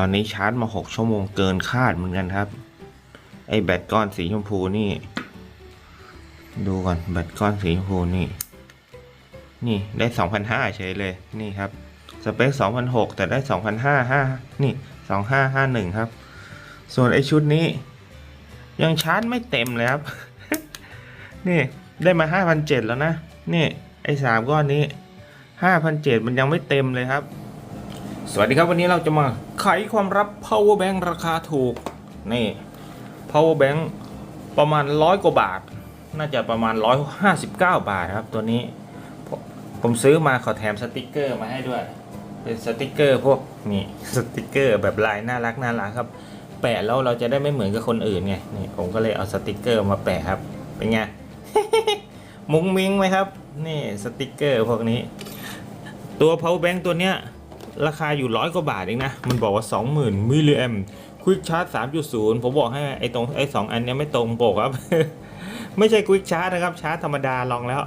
ตอนนี้ชาร์จมา 6 ชั่วโมงเกินคาดเหมือนกันครับ ไอแบตก้อนสีชมพูนี่ ดูก่อนแบตก้อนสีชมพูนี่ นี่ได้ 2,500เฉยเลยนี่ครับ สเปค 2,600 แต่ได้ 2,500นี่ 2,551 ครับ ส่วนไอชุดนี้ ยังชาร์จไม่เต็มเลยครับ นี่ได้มา 5,700 แล้วนะ นี่ไอสามก้อนนี้ 5,700 มันยังไม่เต็มเลยครับ สวัสดีครับวันนี้เราจะมาไขความลับ power bank ราคาถูก นี่ power bank ประมาณร้อยกว่าบาท น่าจะประมาณ 159 บาทครับตัวนี้ผมผมซื้อมาขอแถมสติกเกอร์มาให้ด้วย เป็นสติกเกอร์พวกนี่สติกเกอร์แบบลายน่ารักน่ารักครับ แปะแล้วเราจะได้ไม่เหมือนกับคนอื่นไงนี่ผมก็เลยเอาสติกเกอร์มาแปะครับ เป็นไงมุ้งมิ้งไหมครับ นี่สติกเกอร์พวกนี้ ตัว power bank ตัวเนี้ย ราคาอยู่ร้อยกว่าบาทเองนะ มันบอกว่า 20,000มิลลิแอมควิกชาร์จ3.0 ผมบอกให้ไอ้ตรงไอ้สองอันนี้ไม่ตรงปกครับ ไม่ใช่ควิกชาร์จนะครับ ชาร์จธรรมดาลองแล้ว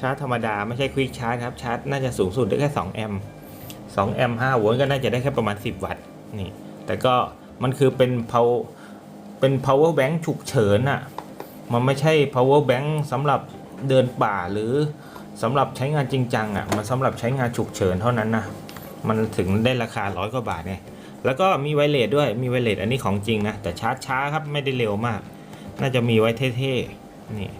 ชาร์จธรรมดาไม่ใช่ควิกชาร์จครับ ชาร์จน่าจะสูงสุดได้แค่2แอมป์2แอมป์5โวลต์ก็น่าจะได้แค่ประมาณ 10 วัตต์นี่ แต่ก็มันคือเป็น power เป็น power bank ฉุกเฉินอะมันไม่ใช่ power bank สำหรับเดินป่าหรือสำหรับใช้งานจริงจังอะมันสำหรับใช้งานฉุกเฉินเท่านั้นนะ มันถึงได้ราคาร้อยกว่าบาทไงแล้วก็มีไวเลสด้วยมีไวเลสอันนี้ของจริงนะ แต่ชาร์จช้าครับไม่ได้เร็วมาก น่าจะมีไว้เท่ๆนี่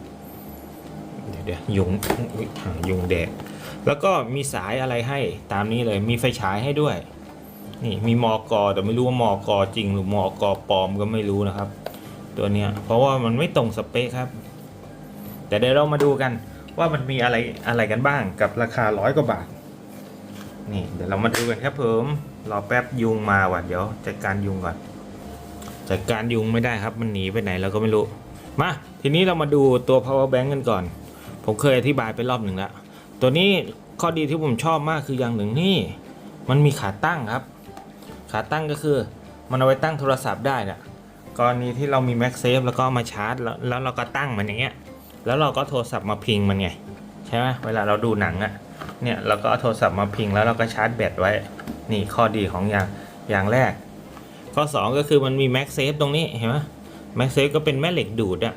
เดี๋ยวเดี๋ยวยุงอุ๊ยยุงแดดแล้วก็มีสายอะไรให้ตามนี้เลยมีไฟฉายให้ด้วย นี่มีมอกอแต่ไม่รู้ว่ามอกอจริง หรือมอกอปลอมก็ไม่รู้นะครับ ตัวเนี้ยเพราะว่ามันไม่ตรงสเปคครับ แต่เดี๋ยวเรามาดูกันว่ามันมีอะไรอะไรกันบ้างกับราคาร้อยกว่าบาท นี่เดี๋ยวเรามาดูกันครับผมรอแป๊บยุงมาว่ะเดี๋ยวจัดการยุงก่อนจัดการยุงไม่ได้ครับมันหนีไปไหนเราก็ไม่รู้ มาทีนี้เรามาดูตัว power bank กันก่อน ผมเคยอธิบายไปรอบหนึ่งแล้วตัวนี้ข้อดีที่ผมชอบมากคืออย่างหนึ่งนี่ มันมีขาตั้งครับ ขาตั้งก็คือมันเอาไว้ตั้งโทรศัพท์ได้นะกรณีที่เรามี MagSafe แล้วก็มาชาร์จแล้วแล้วเราก็ตั้งมันอย่างเงี้ย แล้วเราก็โทรศัพท์มาพิงมันไง ใช่ไหมเวลาเราดูหนังอะ เนี่ยเราก็เอาโทรศัพท์มาพิงแล้วเราก็ชาร์จแบตไว้ นี่ข้อดีของอย่างอย่างแรก ข้อ 2 ก็คือมันมี MagSafe ตรงนี้เห็นไหม MagSafe ก็เป็นแม่เหล็กดูดอะ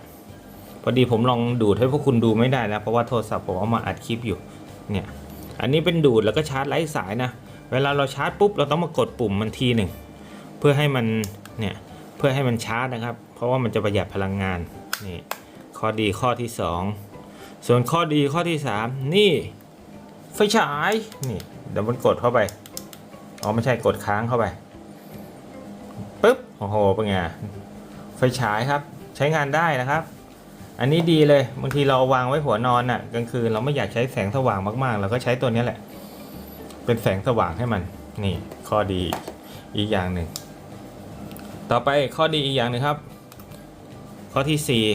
พอดีผมลองดูดให้พวกคุณดูไม่ได้แล้วเพราะว่าโทรศัพท์ผมเอามาอัดคลิปอยู่เนี่ยอันนี้เป็นดูดแล้วก็ชาร์จไร้สายนะเวลาเราชาร์จปุ๊บเราต้องมากดปุ่มมันทีหนึ่งเพื่อให้มันเนี่ยเพื่อให้มันชาร์จนะครับ เพราะว่ามันจะประหยัดพลังงานนี่ข้อดีข้อที่ 2 ส่วนข้อดีข้อที่ 3 นี่ ไฟฉายนี่เดี๋ยวมันกดเข้าไปอ๋อไม่ใช่กดค้างเข้าไปปึ๊บโอ้โหเป็นไงไฟฉายครับใช้งานได้นะครับ อันนี้ดีเลยบางทีเราวางไว้หัวนอนน่ะกลางคืนเราไม่อยากใช้แสงสว่างมากๆเราก็ใช้ตัวนี้แหละ เป็นแสงสว่างให้มันนี่ข้อดีอีกอย่างหนึ่งต่อไปข้อดีอีกอย่างหนึ่งครับ ข้อที่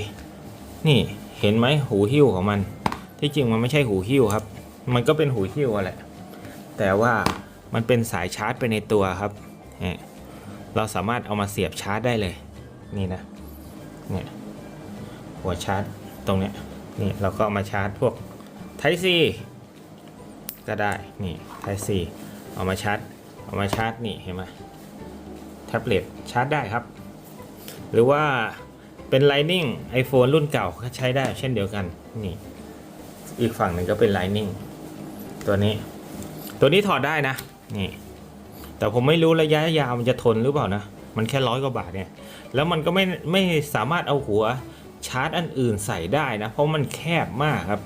4 นี่เห็นไหมหูหิ้วของมัน ที่จริงมันไม่ใช่หูหิ้วครับ มันก็เป็นหูหิ้วแหละ แต่ว่ามันเป็นสายชาร์จไปในตัวครับเนี่เราสามารถเอามาเสียบชาร์จได้เลย นี่นะ เนี่ยหัวชาร์จตรงเนี้ย นี่เราก็เอามาชาร์จพวก Type C ก็ได้ นี่ Type C เอามาชาร์จ เอามาชาร์จนี่เห็นไหมแท็บเล็ตชาร์จได้ครับ หรือว่าเป็น Lightning iPhone รุ่นเก่าก็ใช้ได้เช่นเดียวกัน นี่ อีกฝั่งหนึ่งก็เป็น Lightning ตัวนี้ ตัวนี้ถอดได้นะ นี่ แต่ผมไม่รู้ระยะยาวมันจะทนหรือเปล่านะ มันแค่ร้อยกว่าบาทเนี่ย แล้วมันก็ไม่ไม่สามารถเอาหัวชาร์จอันอื่นใส่ได้นะ เพราะมันแคบมากครับ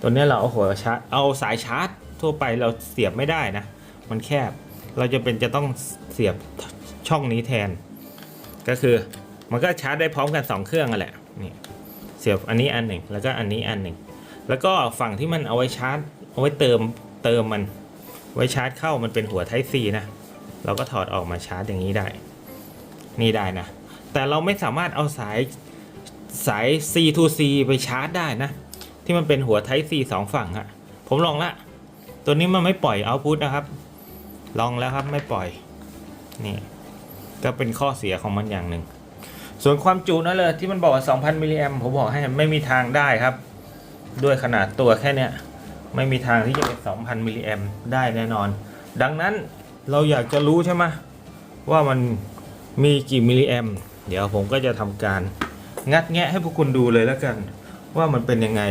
ตัวนี้เราเอาหัวชาร์จ เอาสายชาร์จ ทั่วไปเราเสียบไม่ได้นะ มันแคบ เราจะเป็นจะต้องเสียบช่องนี้แทน ก็คือมันก็ชาร์จได้พร้อมกัน 2 เครื่องอะแหละ นี่เสียบอันนี้อันหนึ่ง แล้วก็อันนี้อันหนึ่ง แล้วก็ฝั่งที่มันเอาไว้ชาร์จ เอาไว้เติมเติมมัน ไว้ชาร์จเข้ามันเป็นหัว Type C นะ เราก็ถอดออกมาชาร์จอย่างนี้ได้ นี่ได้นะ แต่เราไม่สามารถเอาสายสาย C to C ไปชาร์จได้นะ ที่มันเป็นหัว Type C สองฝั่งอะผมลองละ ตัวนี้มันไม่ปล่อยเอาพุทนะครับ ลองแล้วครับไม่ปล่อย นี่ ก็เป็นข้อเสียของมันอย่างหนึ่ง ส่วนความจุนั่นเลยที่มันบอกว่า 2,000มิลลิแอมผมบอกให้ไม่มีทางได้ครับ ด้วยขนาดตัวแค่เนี้ย ไม่มีทางที่จะเป็น 2,000 มิลลิแอมได้แน่นอน ดังนั้นเราอยากจะรู้ใช่ไหมว่ามันมีกี่มิลลิแอมเดี๋ยวผมก็จะทำการงัดแงะให้พวกคุณดูเลยแล้วกัน ว่ามันเป็นยังไง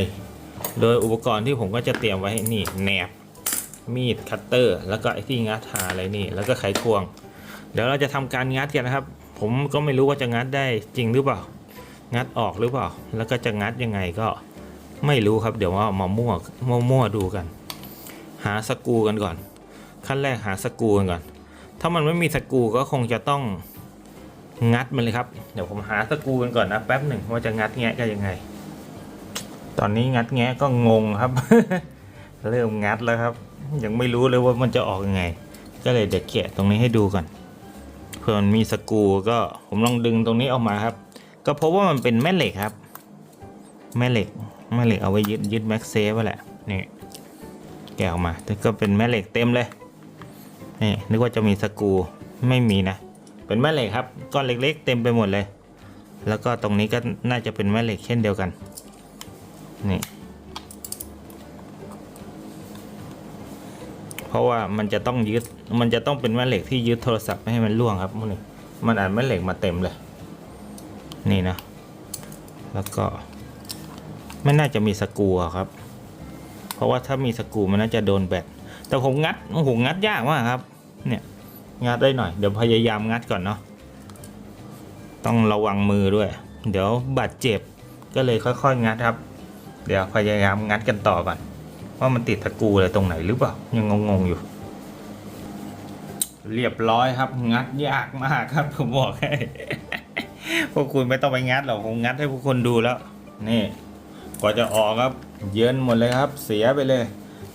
โดยอุปกรณ์ที่ผมก็จะเตรียมไว้นี่แหนบมีดคัตเตอร์ แล้วก็ไอ้ที่งัดหาอะไรนี่ แล้วก็ไขควง เดี๋ยวเราจะทำการงัดกันนะครับ ผมก็ไม่รู้ว่าจะงัดได้จริงหรือเปล่า งัดออกหรือเปล่า แล้วก็จะงัดยังไงก็ ไม่รู้ครับ เดี๋ยวว่ามามั่วมั่วมั่วดูกัน หาสกูกันก่อน ขั้นแรกหาสกูกันก่อน ถ้ามันไม่มีสกูก็คงจะต้องงัดมันเลยครับ เดี๋ยวผมหาสกูกันก่อนนะแป๊บหนึ่งว่าจะงัดแงะกันยังไง ตอนนี้งัดแงะก็งงครับ เริ่มงัดแล้วครับ ยังไม่รู้เลยว่ามันจะออกยังไง ก็เลยเดี๋ยวแกะตรงนี้ให้ดูก่อนเผื่อมันมีสกูก็ผมลองดึงตรงนี้ออกมาครับ ก็พบว่ามันเป็นแม่เหล็กครับ แม่เหล็ก แม่เหล็กเอาไว้ยึดยึดแม็กเซฟไว้แหละนี่แกะออกมาแต่ก็เป็นแม่เหล็กเต็มเลยนี่นึกว่าจะมีสกูไม่มีนะ เป็นแม่เหล็กครับก้อนเล็กๆ เต็มไปหมดเลย แล้วก็ตรงนี้ก็น่าจะเป็นแม่เหล็กเช่นเดียวกันนี่เพราะว่ามันจะต้องยึดมันจะต้องเป็นแม่เหล็กที่ยึดโทรศัพท์ไม่ให้มันร่วงครับนี่มันอ่านแม่เหล็กมาเต็มเลย นี่นะ แล้วก็ ไม่น่าจะมีสกูครับ เพราะว่าถ้ามีสกรูมันน่าจะโดนแบตแต่ผมงัดโอ้โหงัดยากมากครับ เนี่ยงัดได้หน่อย เดี๋ยวพยายามงัดก่อนเนาะต้องระวังมือด้วย เดี๋ยวบาดเจ็บก็เลยค่อยๆงัดครับ เดี๋ยวพยายามงัดกันต่อก่อนว่ามันติดตะกรูอะไรตรงไหนหรือเปล่ายังงงๆอยู่ เรียบร้อยครับ งัดยากมากครับ ผมบอกให้พวกคุณไม่ต้องไปงัดหรอกผมงัดให้พวกคุณดูแล้ว นี่ กว่าจะออกครับเยินหมดเลยครับ เสียไปเลย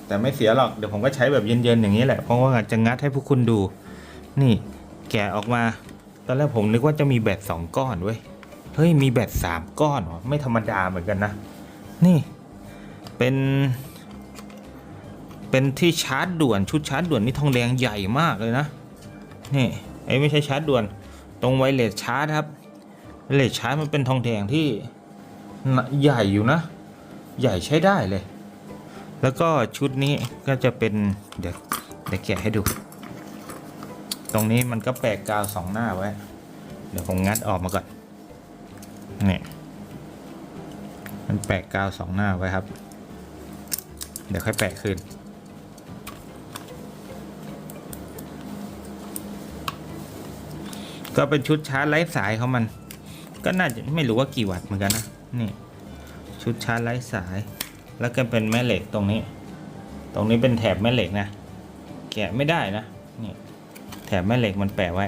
แต่ไม่เสียหรอกเดี๋ยวผมก็ใช้แบบเย็นๆอย่างนี้แหละเพราะว่าจะงัดให้พวกคุณดู นี่แกะออกมา ตอนแรกผมนึกว่าจะมีแบตสองก้อนเว้ยเฮ้ยมีแบตสามก้อนหรอไม่ธรรมดาเหมือนกันนะ นี่เป็น เป็นที่ชาร์จด่วนชุดชาร์จด่วนนี่ทองแดงใหญ่มากเลยนะนี่ไอ้ไม่ใช่ชาร์จด่วน ตรงไวเลสชาร์จครับไวเลสชาร์จมันเป็นทองแดงที่ใหญ่อยู่นะ ใหญ่ใช้ได้เลย แล้วก็ชุดนี้ก็จะเป็นเดี๋ยวเดี๋ยวแกะให้ดู ตรงนี้มันก็แปะกาวสองหน้าไว้ เดี๋ยวผมงัดออกมาก่อนนี่มันแปะกาวสองหน้าไว้ครับ เดี๋ยวค่อยแปะคืนก็เป็นชุดชาร์จไร้สายของมัน ก็น่าจะไม่รู้ว่ากี่วัตต์เหมือนกันนะ นี่ ชุดชาร์จไร้สาย แล้วก็เป็นแม่เหล็กตรงนี้ ตรงนี้เป็นแถบแม่เหล็กนะ แกะไม่ได้นะนี่แถบแม่เหล็กมันแปะไว้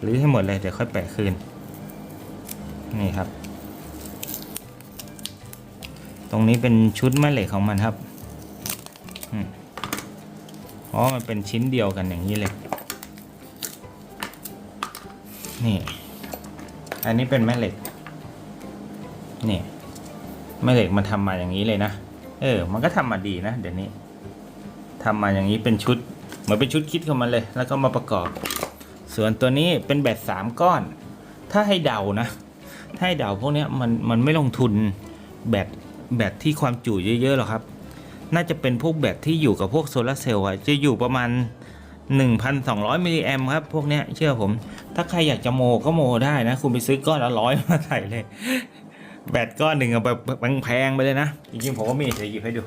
หรือให้หมดเลยเดี๋ยวค่อยแปะคืนนี่ครับ ตรงนี้เป็นชุดแม่เหล็กของมันครับอ๋อมันเป็นชิ้นเดียวกันอย่างนี้เลยนี่ อันนี้เป็นแม่เหล็ก นี่ แม่เหล็กมันทำมาอย่างนี้เลยนะ เออ มันก็ทำมาดีนะเดี๋ยวนี้ทำมาอย่างนี้เป็นชุด เหมือนเป็นชุดคิดของมันเลย แล้วก็มาประกอบ ส่วนตัวนี้เป็นแบตสามก้อน ถ้าให้เดานะ ถ้าให้เดาพวกนี้มันมันไม่ลงทุนแบตแบตที่ความจุเยอะๆหรอกครับ น่าจะเป็นพวกแบตที่อยู่กับพวกโซลาเซลล์อะจะอยู่ประมาณ 1,200 มิลลิแอมครับ พวกนี้เชื่อผม ถ้าใครอยากจะโมก็โมได้นะ คุณไปซื้อก้อนละร้อยมาใส่เลย แบตก้อนหนึ่งเอาแบบแพงๆไปเลยนะ จริงๆ ผมก็มีเดี๋ยวหยิบให้ดู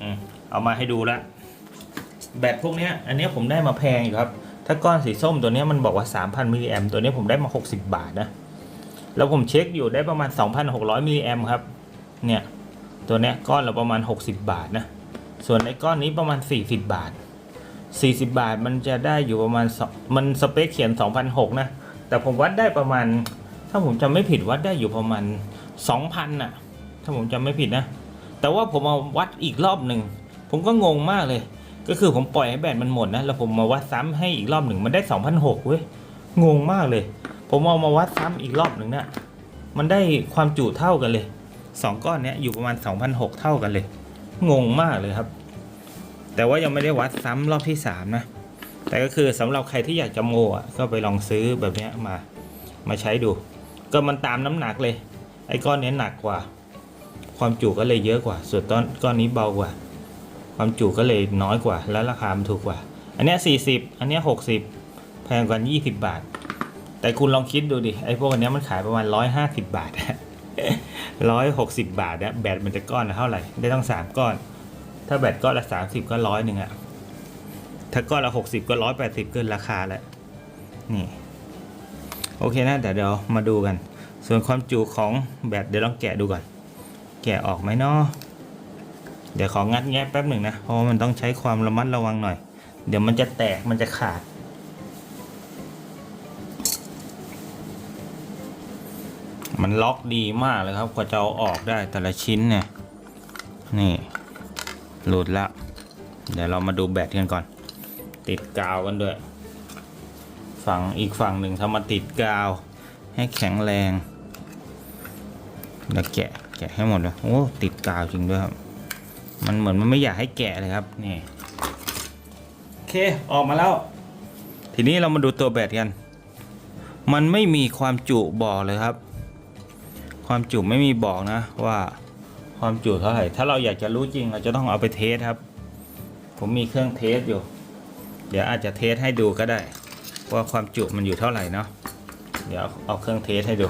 อืมเอามาให้ดูแล้วแบตพวกเนี้ยอันเนี้ยผมได้มาแพงอยู่ครับ ถ้าก้อนสีส้มตัวเนี้ยมันบอกว่า 3,000มิลลิแอมตัวเนี้ยผมได้มา 60 บาทนะ แล้วผมเช็คอยู่ได้ประมาณ 2,600มิลลิแอมครับ เนี่ย ตัวเนี้ยก้อนละประมาณ 60 บาทนะ ส่วนไอ้ก้อนนี้ประมาณ 40 บาท 40 บาทมันจะได้อยู่ประมาณสองมันสเปคเขียน 2,600นะ แต่ผมวัดได้ประมาณ ถ้าผมจำไม่ผิดวัดได้อยู่ประมาณ 2,000น่ะ ถ้าผมจำไม่ผิดนะ แต่ว่าผมเอาวัดอีกรอบหนึ่ง ผมก็งงมากเลย ก็คือผมปล่อยให้แบตมันหมดนะ แล้วผมมาวัดซ้ำให้อีกรอบหนึ่งมันได้2,600เว้ย งงมากเลย ผมเอามาวัดซ้ำอีกรอบหนึ่งนะมันได้ความจุเท่ากันเลยสองก้อนเนี้ยอยู่ประมาณ2,600 เท่ากันเลย งงมากเลยครับ แต่ว่ายังไม่ได้วัดซ้ำรอบที่สามนะ แต่ก็คือสำหรับใครที่อยากจะโมอะก็ไปลองซื้อแบบเนี้ยมา มาใช้ดู ก็มันตามน้ำหนักเลย ไอ้ก้อนเนี้หนักกว่า ความจุก็เลยเยอะกว่า ส่วนต้นก้อนนี้เบากว่า ความจุก็เลยน้อยกว่า แล้วราคามันถูกกว่า อันนี้ยสี่สิบอันนี้ยหกสิบแพงกว่ายี่สิบบาท แต่คุณลองคิดดูดิ ไอ้พวกอันนี้มันขายประมาณร้อยห้าสิบบาทร้อยหกสิบบาทนะแบตมันจะก้อนละเท่าไหร่ ได้ต้องสามก้อน ถ้าแบตก้อนละสามสิบก็ร้อยหนึ่งอะถ้าก้อนละหกสิบก็ร้อยแปดสิบเกินราคาแล้วนี่ โอเคนะแต่เดี๋ยวมาดูกัน ส่วนความจุของแบตเดี๋ยวลองแกะดูก่อน แกะออกไหมเนาะเดี๋ยวของงัดแงะแป๊บหนึ่งนะ เพราะมันต้องใช้ความระมัดระวังหน่อย เดี๋ยวมันจะแตกมันจะขาด มันล็อกดีมากเลยครับ กว่าจะเอาออกได้แต่ละชิ้นเนี่ย นี่ หลุดละ เดี๋ยวเรามาดูแบตกันก่อน ติดกาวกันด้วย ฝั่งอีกฝั่งหนึ่งทำมาติดกาวให้แข็งแรง เดี๋ยวแกะแกะให้หมดเลยโอ้ติดกาวจริงด้วยครับ มันเหมือนมันไม่อยากให้แกะเลยครับนี่โอเคออกมาแล้ว ทีนี้เรามาดูตัวแบตกัน มันไม่มีความจุบอกเลยครับ ความจุไม่มีบอกนะว่าความจุเท่าไหร่ ถ้าเราอยากจะรู้จริงเราจะต้องเอาไปเทสครับ ผมมีเครื่องเทสอยู่ เดี๋ยวอาจจะเทสให้ดูก็ได้ ว่าความจุมันอยู่เท่าไหร่เนาะ เดี๋ยวเอาเครื่องเทสให้ดู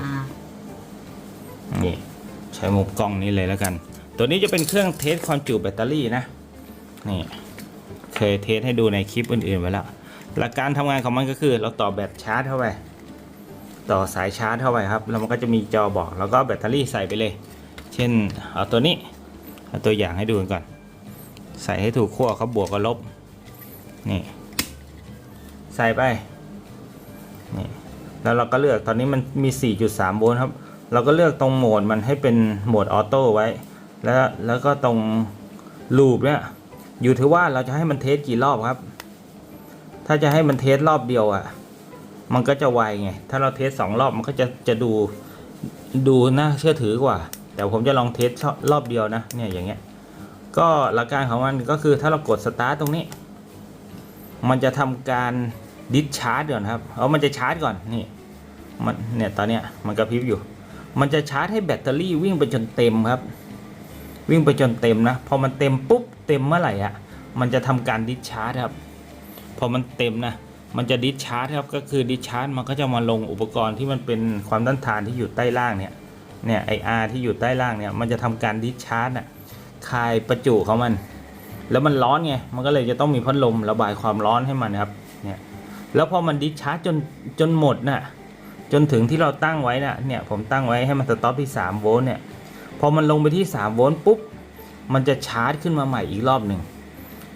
นี่ ใช้มุมกล้องนี้เลยแล้วกัน ตัวนี้จะเป็นเครื่องเทสความจุแบตเตอรี่นะนี่เคยเทสให้ดูในคลิปอื่นๆไว้แล้วหลักการทำงานของมันก็คือ เราต่อแบตชาร์จเข้าไปต่อสายชาร์จเข้าไปครับแล้วมันก็จะมีจอบอก แล้วก็แบตเตอรี่ใส่ไปเลย เช่นเอาตัวนี้เอาตัวอย่างให้ดูกันก่อน ใส่ให้ถูกขั้วเขาบวกกับลบนี่ใส่ไปนี่แล้วเราก็เลือกตอนนี้มันมี 4.3 โวลต์ครับ เราก็เลือกตรงโหมดมันให้เป็นโหมดออโต้ไว้ แล้วแล้วก็ตรงลูปเนี่ยอยู่ที่ว่าเราจะให้มันเทสกี่รอบครับ ถ้าจะให้มันเทสรอบเดียวอะ่ะ มันก็จะไวไง ถ้าเราเทสสองรอบมันก็จะจะดูดูน่าเชื่อถือกว่า แต่ผมจะลองเทสรอบเดียวนะเนี่ยอย่างเงี้ย ก็หลักการของมันก็คือถ้าเรากดสตาร์ทตรงนี้ มันจะทำการดิสชาร์จก่อนครับ เอามันจะชาร์จก่อนนี่ มันเนี่ยตอนเนี้ยมันกระพริบอยู่ มันจะชาร์จให้แบตเตอรี่วิ่งไปจนเต็มครับ วิ่งไปจนเต็มนะ พอมันเต็มปุ๊บเต็มเมื่อไหร่อะ มันจะทำการดิสชาร์จครับ พอมันเต็มนะ มันจะดิสชาร์จครับ ก็คือดิสชาร์จมันก็จะมาลงอุปกรณ์ที่มันเป็นความต้านทานที่อยู่ใต้ล่างเนี่ย เนี่ยไออาร์ที่อยู่ใต้ล่างเนี่ย มันจะทำการดิสชาร์จน่ะ คายประจุของมัน แล้วมันร้อนไง มันก็เลยจะต้องมีพัดลมระบายความร้อนให้มันครับ เนี่ย แล้วพอมันดิสชาร์จจนจนหมดน่ะ จนถึงที่เราตั้งไว้น่ะเนี่ยผมตั้งไว้ให้มันสต็อปที่3โวลต์เนี่ยพอมันลงไปที่3โวลต์ปุ๊บมันจะชาร์จขึ้นมาใหม่อีกรอบหนึ่ง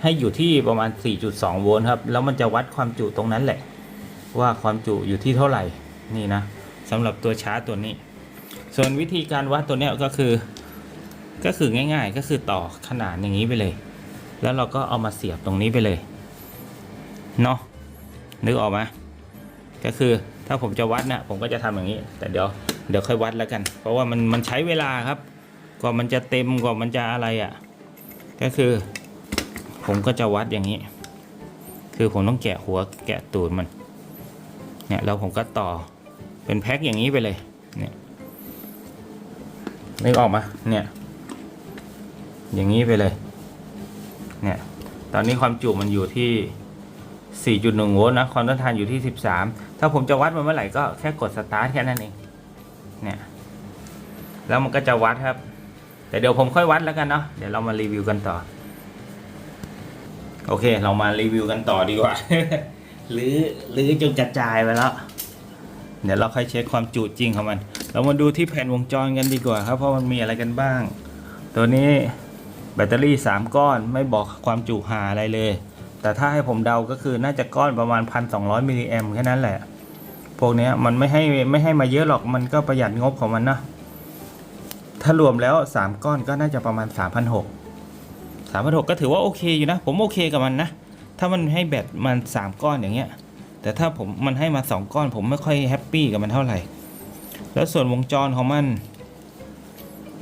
ให้อยู่ที่ประมาณ 4.2 โวลต์ครับ แล้วมันจะวัดความจุตรงนั้นแหละ ว่าความจุอยู่ที่เท่าไหร่นี่นะสำหรับตัวชาร์จตัวนี้ ส่วนวิธีการวัดตัวเนี้ยก็คือ ก็คือง่าย ๆ ก็คือต่อขนาดอย่างนี้ไปเลย แล้วเราก็เอามาเสียบตรงนี้ไปเลยเนาะนึกออกไหมก็คือ ถ้าผมจะวัดนะผมก็จะทำอย่างนี้ แต่เดี๋ยวเดี๋ยวค่อยวัดแล้วกัน เพราะว่ามันมันใช้เวลาครับกว่ามันจะเต็มกว่ามันจะอะไรอะ่ะ ก็คือ ผมก็จะวัดอย่างนี้ คือผมต้องแกะหัวแกะตูดมัน เนี่ยแล้วผมก็ต่อเป็นแพ็คอย่างนี้ไปเลย เนี่ยนึกออกมาเนี่ย อย่างนี้ไปเลย เนี่ย ตอนนี้ความจุมันอยู่ที่ 4.1 โวลต์นะ ความต้านทานอยู่ที่ 13 ถ้าผมจะวัดมันเมื่อไหร่ก็แค่กดสตาร์ทแค่นั้นเองเนี่ยแล้วมันก็จะวัดครับ แต่เดี๋ยวผมค่อยวัดแล้วกันเนาะเดี๋ยวเรามารีวิวกันต่อ โอเค เรามารีวิวกันต่อดีกว่าหรือหรือจนกระจายไปแล้ว เดี๋ยวเราค่อยเช็คความจุจริงของมัน เรามาดูที่แผ่นวงจรกันดีกว่าครับ เพราะมันมีอะไรกันบ้าง ตัวนี้แบตเตอรี่ 3 ก้อนไม่บอกความจุหาอะไรเลย แต่ถ้าให้ผมเดาก็คือน่าจะก้อนประมาณ 1,200มิลลิแอมแค่นั้นแหละ พวกนี้มันไม่ให้ไม่ให้มาเยอะหรอกมันก็ประหยัดงบของมันนะถ้ารวมแล้ว 3 ก้อนก็น่าจะประมาณ 3,600 3,600 ก็ถือว่าโอเคอยู่นะ ผมโอเคกับมันนะ ถ้ามันให้แบตมัน 3 ก้อนอย่างเงี้ย แต่ถ้าผมมันให้มา 2 ก้อน ผมไม่ค่อยแฮปปี้กับมันเท่าไหร่ แล้วส่วนวงจรของมัน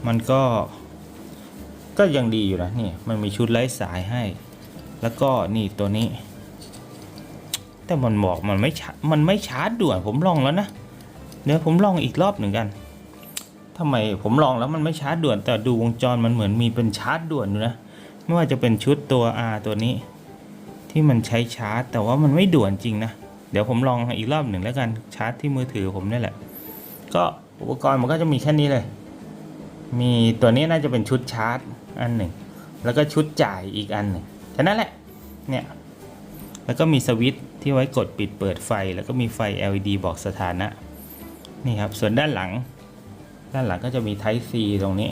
มันก็ ก็ยังดีอยู่นะนี่มันมีชุดไร้สายให้ แล้วก็นี่ตัวนี้ แต่มันบอกมันไม่ชามันไม่ชาร์จด่วนผมลองแล้วนะเดี๋ยวผมลองอีกรอบหนึ่งกันทำไมผมลองแล้วมันไม่ชาร์จด่วน แต่ดูวงจรมันเหมือนมีเป็นชาร์จด่วนอยู่นะไม่ว่าจะเป็นชุดตัว R ตัวนี้ ที่มันใช้ชาร์จ แต่ว่ามันไม่ด่วนจริงนะเดี๋ยวผมลองอีกรอบหนึ่งแล้วกันชาร์จที่มือถือผมนี่แหละ ก็อุปกรณ์มันก็จะมีแค่นี้เลย มีตัวนี้น่าจะเป็นชุดชาร์จอันหนึ่ง แล้วก็ชุดจ่ายอีกอันหนึ่งแค่นั้นแหละเนี่ย แล้วก็มีสวิตช์ที่ไว้กดปิดเปิดไฟ แล้วก็มีไฟ LED บอกสถานะ นี่ครับ ส่วนด้านหลัง ด้านหลังก็จะมี Type C ตรงนี้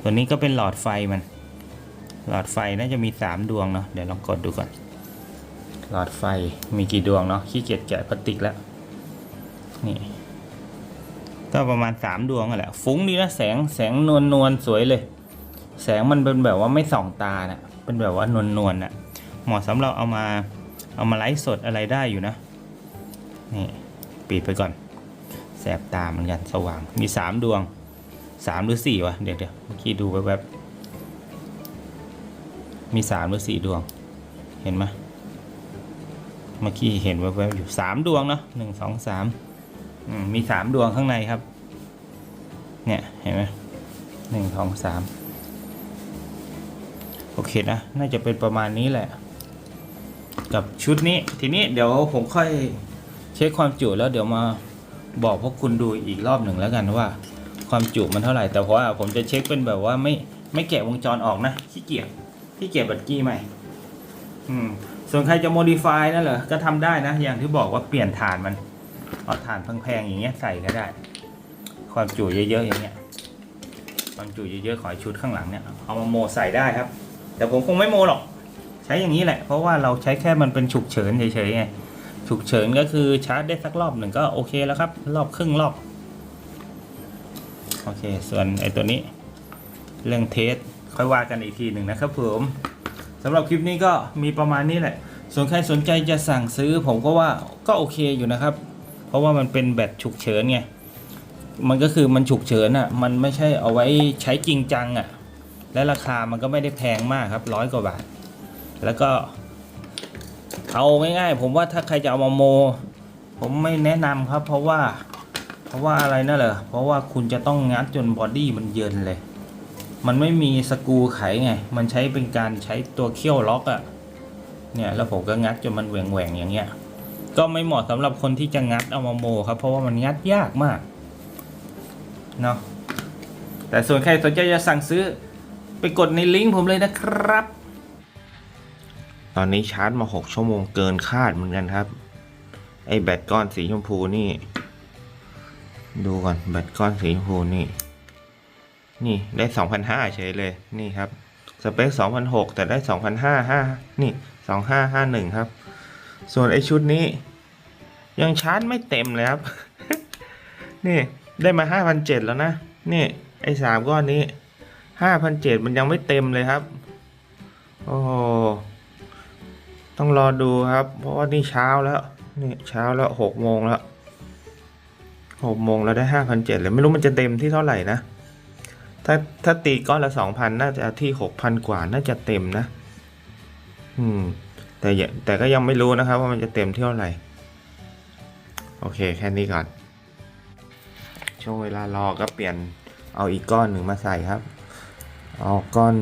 ตัวนี้ก็เป็นหลอดไฟมัน หลอดไฟน่าจะมี 3 ดวงเนาะ เดี๋ยวลองกดดูก่อน หลอดไฟมีกี่ดวงเนาะ ขี้เกียจแกะพลาสติกแล้ว นี่ ก็ประมาณ 3 ดวงกันแหละ ฟุ้งดีนะแสง แสงนวลนวลสวยเลย แสงมันเป็นแบบว่าไม่ส่องตานะเป็นแบบว่านวลนวลๆน่ะ เหมาะสำหรับเอามา เอามาไลฟ์สดอะไรได้อยู่นะ นี่ปิดไปก่อน แสบตาเหมือนกันสว่าง มีสามดวงสามหรือสี่วะ เดี๋ยวเดี๋ยวเมื่อกี้ดูแวบๆมีสามหรือสี่ดวง เห็นไหมเมื่อกี้เห็นแวบๆอยู่สามดวงเนาะหนึ่งสองสามอืมมีสามดวงข้างในครับ เนี่ย เห็นไหมหนึ่งสองสามโอเคนะ น่าจะเป็นประมาณนี้แหละ กับชุดนี้ ทีนี้เดี๋ยวผมค่อยเช็คความจุแล้วเดี๋ยวมาบอกพวกคุณดูอีกรอบหนึ่งแล้วกันว่า ความจุมันเท่าไหร่ แต่เพราะว่าผมจะเช็คเป็นแบบว่าไม่ไม่แกะวงจรออกนะขี้เกียจขี้เกียจบัตรกี้ใหม่ อืม ส่วนใครจะ modify นั่นเหรอก็ทำได้นะ อย่างที่บอกว่าเปลี่ยนฐานมันเอาฐานแพงๆอย่างเงี้ยใส่ก็ได้ ความจุเยอะๆอย่างเงี้ยความจุเยอะๆขอชุดข้างหลังเนี่ยเอามาโมใส่ได้ครับ แต่ผมคงไม่โมหรอก ใช้อย่างนี้แหละ เพราะว่าเราใช้แค่มันเป็นฉุกเฉินเฉยๆไงฉุกเฉินก็คือชาร์จได้สักรอบหนึ่งก็โอเคแล้วครับ รอบครึ่งรอบ โอเค ส่วนไอ้ตัวนี้ เรื่องเทสค่อยว่ากันอีกทีหนึ่งนะครับผมสำหรับคลิปนี้ก็มีประมาณนี้แหละ ส่วนใครสนใจจะสั่งซื้อผมก็ว่าก็โอเคอยู่นะครับ เพราะว่ามันเป็นแบตฉุกเฉินไง มันก็คือมันฉุกเฉินอะ มันไม่ใช่เอาไว้ใช้จริงจังอะ และราคามันก็ไม่ได้แพงมากครับร้อยกว่าบาท แล้วก็ เอาง่ายๆ ผมว่าถ้าใครจะเอามาโม ผมไม่แนะนำครับ เพราะว่า เพราะว่าอะไรนั่นเหรอเพราะว่าคุณจะต้องงัดจนบอดี้มันเยินเลย มันไม่มีสกูไขไง มันใช้เป็นการใช้ตัวเขี้ยวล็อกอะเนี่ยแล้วผมก็งัดจนมันแหว่งๆอย่างเงี้ย ก็ไม่เหมาะสำหรับคนที่จะงัดเอามาโมครับ เพราะว่ามันงัดยากมากเนาะแต่ส่วนใครสนใจจะสั่งซื้อไปกดในลิงก์ผมเลยนะครับ ตอนนี้ชาร์จมา 6 ชั่วโมงเกินคาดเหมือนกันครับ ไอแบตก้อนสีชมพูนี่ ดูก่อนแบตก้อนสีชมพูนี่ นี่ได้2,500เฉยเลยนี่ครับ สเปค2,600แต่ได้2,500นี่2551 ครับ ส่วนไอชุดนี้ ยังชาร์จไม่เต็มเลยครับ นี่ได้มา5,700แล้วนะ นี่ไอ้สามก้อนนี้5,700มันยังไม่เต็มเลยครับ โอ้โห ต้องรอดูครับ เพราะว่านี่เช้าแล้วนี่เช้าแล้วหกโมงแล้วหกโมงแล้วได้ห้าพันเจ็ดเลยไม่รู้มันจะเต็มที่เท่าไหร่นะ ถ้าถ้าตีก้อนละสองพันน่าจะที่หกพันกว่าน่าจะเต็มนะ อืม แต่แต่ก็ยังไม่รู้นะครับ ว่ามันจะเต็มที่เท่าไหร่ โอเคแค่นี้ก่อน ช่วงเวลารอก็เปลี่ยนเอาอีกก้อนหนึ่งมาใส่ครับ เอาก้อน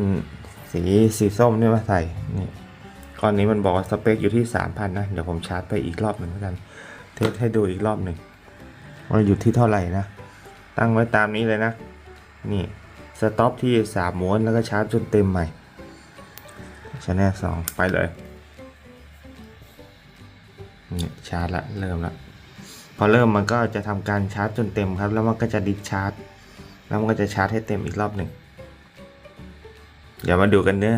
สีสีส้มนี่มาใส่นี่ ก้อนนี้มันบอกว่าสเปคอยู่ที่สามพันนะ เดี๋ยวผมชาร์จไปอีกรอบหนึ่งแล้วกัน เทสให้ดูอีกรอบหนึ่งว่าอยู่ที่เท่าไหร่นะ ตั้งไว้ตามนี้เลยนะ นี่สต็อปที่สามม้วนแล้วก็ชาร์จจนเต็มใหม่ชแนลสองไปเลยนี่ชาร์จละเริ่มละพอเริ่มมันก็จะทำการชาร์จจนเต็มครับ แล้วมันก็จะดิสชาร์จ แล้วมันก็จะชาร์จให้เต็มอีกรอบหนึ่งเดี๋ยวมาดูกันเนื้อ